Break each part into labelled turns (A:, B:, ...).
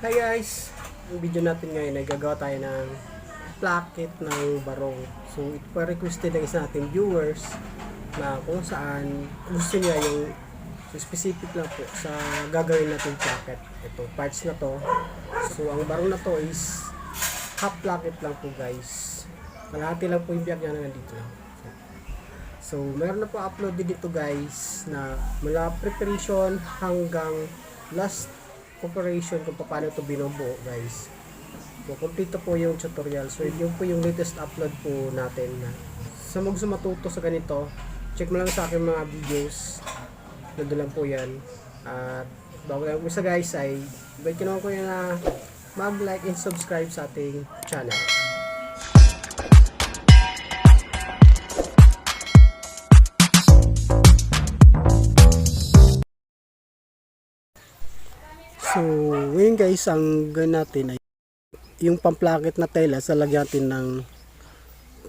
A: Hi guys! Ang video natin ngayon ay gagawa tayo ng placket ng barong. So ito pa requested ng isa nating viewers na kung saan gusto niya yung specific lang po sa gagawin natin placket. Ito, parts na to. So ang barong na to is half placket lang po guys. Malahati lang po yung biyak niya na nandito lang. So, meron na po upload din dito guys na mula preparation hanggang last operation kung paano ito binubuo guys. So, kompleto po yung tutorial. So, yun po yung latest upload po natin na sa mga gusto matuto sa ganito, check mo lang sa aking mga videos. Nandun lang po yan. At bago lang sa guys ay invite ko naman ko yun na mag-like and subscribe sa ating channel. So, ngayon guys, ang gawin natin ay yung pamplakit na tela sa lagyan natin ng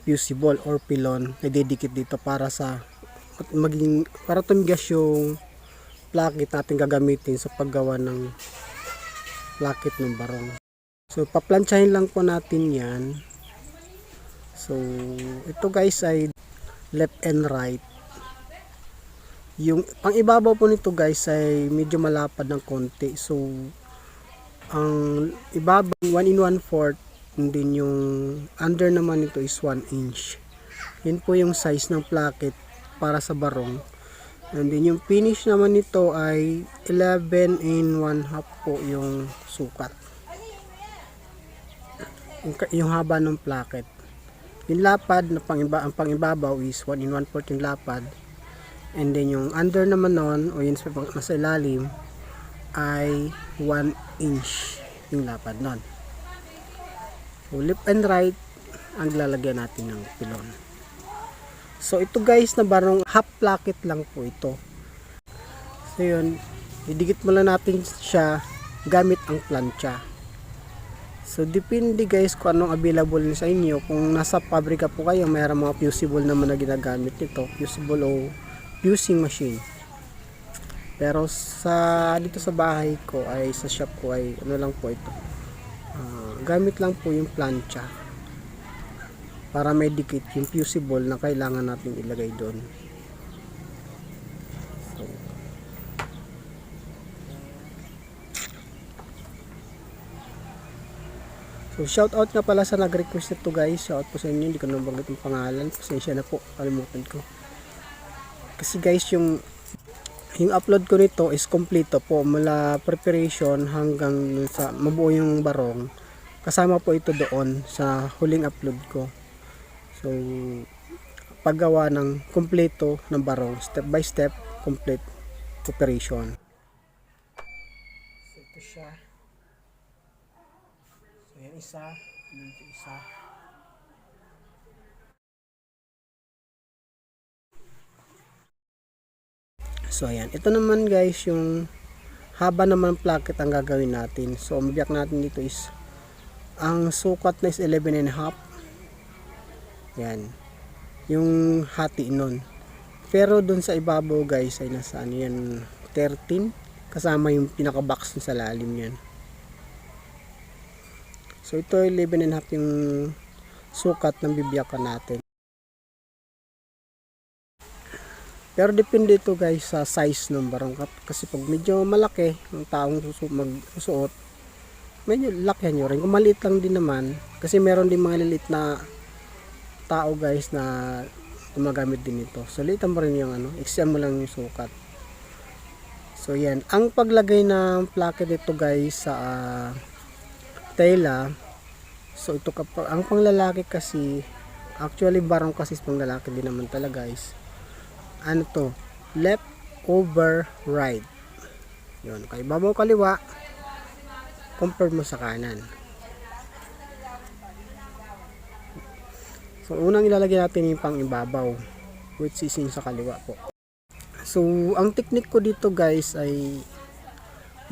A: fusible or pilon na didikit dito para sa maging para tumigas yung plakit natin gagamitin sa paggawa ng plakit ng barong. So, paplansyahin lang po natin yan. So, ito guys ay left and right. Yung pang ibabaw po nito guys ay medyo malapad ng konti. So ang ibabaw 1 in 1 fourth and then yung under naman nito is 1 inch. Yun po yung size ng placket para sa barong. And then yung finish naman nito ay 11 in 1 half po yung sukat. Yung, yung haba ng placket. Yung lapad na pangiba, ang pangibabaw is 1 in 1 fourth yung lapad. And then yung under naman nun, o yun sa nasa ilalim, ay 1 inch yung lapad nun. So, left and right, ang lalagyan natin ng pilon. So, ito guys na barong half placket lang po ito. So, yun, didikit mo lang natin siya gamit ang plancha. So, depende guys kung anong available sa inyo. Kung nasa pabrika po kayo, mayroong mga fusible naman na ginagamit nito. Fusible o fusing machine. Pero sa dito sa bahay ko ay sa shop ko ay ano lang po ito. Ah, gamit lang po yung plancha para may yung fusible na kailangan natin ilagay doon. So, So shout out nga pala sa nag-request nito guys. Shout out po sa inyo. Hindi ko nabanggit yung pangalan. Pasensya na po. Kalimutan ko. Kasi guys yung yung upload ko nito is kompleto po mula preparation hanggang sa mabuo yung barong. Kasama po ito doon sa huling upload ko. So paggawa ng kompleto ng barong step by step complete operation so ito siya. So yan isa dito isa So ayan, ito naman guys yung haba naman placket ang gagawin natin. So ang biyak natin dito is ang sukat na is 11 and a half. Yan. Yung hati nun. Pero dun sa ibabaw guys ay nasa ano yan 13 kasama yung pinaka box sa lalim yan. So ito 11 and a half yung sukat ng bibiyakan natin. Pero depende ito guys sa size ng barong Kap- kasi pag medyo malaki ang taong magsusuot medyo laki nyo rin. Kung maliit lang din naman kasi meron din mga lilit na tao guys na gumagamit din ito. So liitan mo rin yung ano, exam mo lang yung sukat. So yan, ang paglagay ng placket nito guys sa ah, tela so ito kapag ang panglalaki kasi actually barong kasi pang lalaki din naman talaga guys ano to? Left over right. Yun kay babaw kaliwa compare mo sa kanan. So unang ilalagay natin yung pang ibabaw which is yung sa kaliwa po. So ang technique ko dito guys ay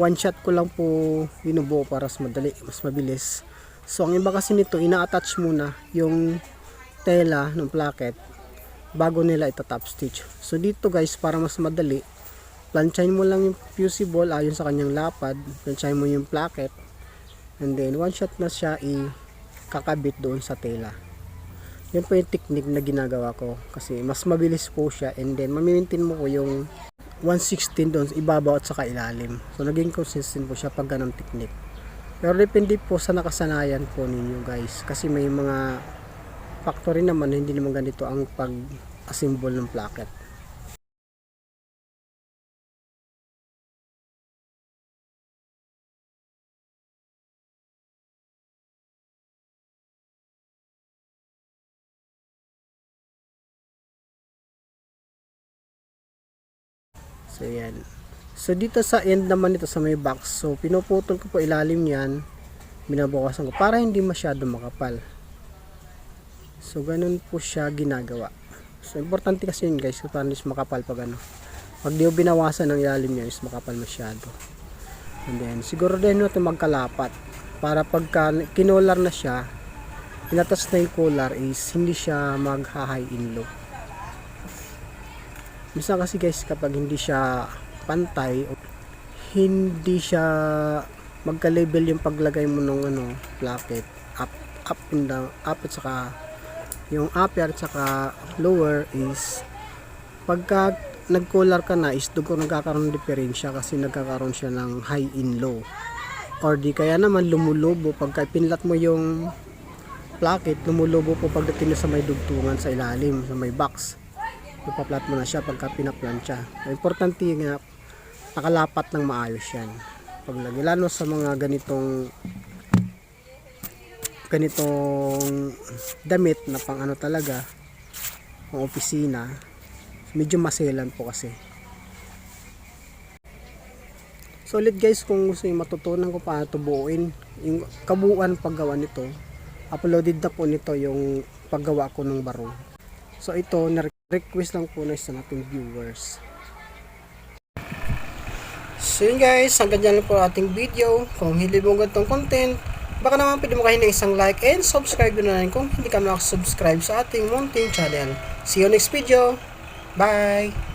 A: one shot ko lang po binubuo para mas madali mas mabilis. So ang iba kasi nito ina-attach muna yung tela ng placket bago nila ito top stitch. So dito guys, para mas madali, planchahin mo lang yung fusible ayon sa kanyang lapad, planchahin mo yung placket, And then, one shot na siya i-kakabit doon sa tela. Yun po yung technique na ginagawa ko. Kasi mas mabilis po siya. And then, mamimintin mo ko yung 116 doon, ibabaw at saka ilalim. So, naging consistent po siya pag ganong technique. Pero depende po sa nakasanayan po ninyo guys. Kasi may mga factory naman, hindi naman ganito ang pag-assemble ng placket. So, yan. So, dito sa end naman ito sa may box. So, pinuputol ko po ilalim yan. Binabukasan ko para hindi masyado makapal. So, ganun po siya ginagawa. So, importante kasi yun guys. Paano is makapal pag ano. Pag di binawasan ng ilalim niya is makapal masyado. And then, siguro din natin magkalapat. Para pagka kinolar na siya, pinatas na yung collar is hindi siya mag-high in low. Minsan kasi guys kapag hindi siya pantay, hindi siya magka-level yung paglagay mo ng ano, placket up up and down, up at saka yung upper at saka lower is pagka nag-collar ka na is doon nagkakaroon ng diferensya kasi nagkakaroon siya ng high in low. Or di kaya naman lumulubo pagka pinlat mo yung placket lumulubo po pagdating sa may dugtungan sa ilalim sa may box. Ipaplat mo na siya pagka pinaplansya importante nga nakalapat ng maayos yan. Paglagay lalo sa mga ganitong ganitong damit na pang ano talaga pang opisina medyo maselan po kasi. So ulit guys kung gusto nyo matutunan ko paano ito buuin yung kabuuan paggawa nito uploaded na po nito yung paggawa ko ng baro. So ito na-request lang po na isa nating viewers. So yun guys, hanggang dyan lang po ating video. Kung hindi mo ganitong content, baka naman pwede mo kayo ng isang like and subscribe na rin kung hindi ka nakasubscribe sa ating munting channel. See you next video. Bye!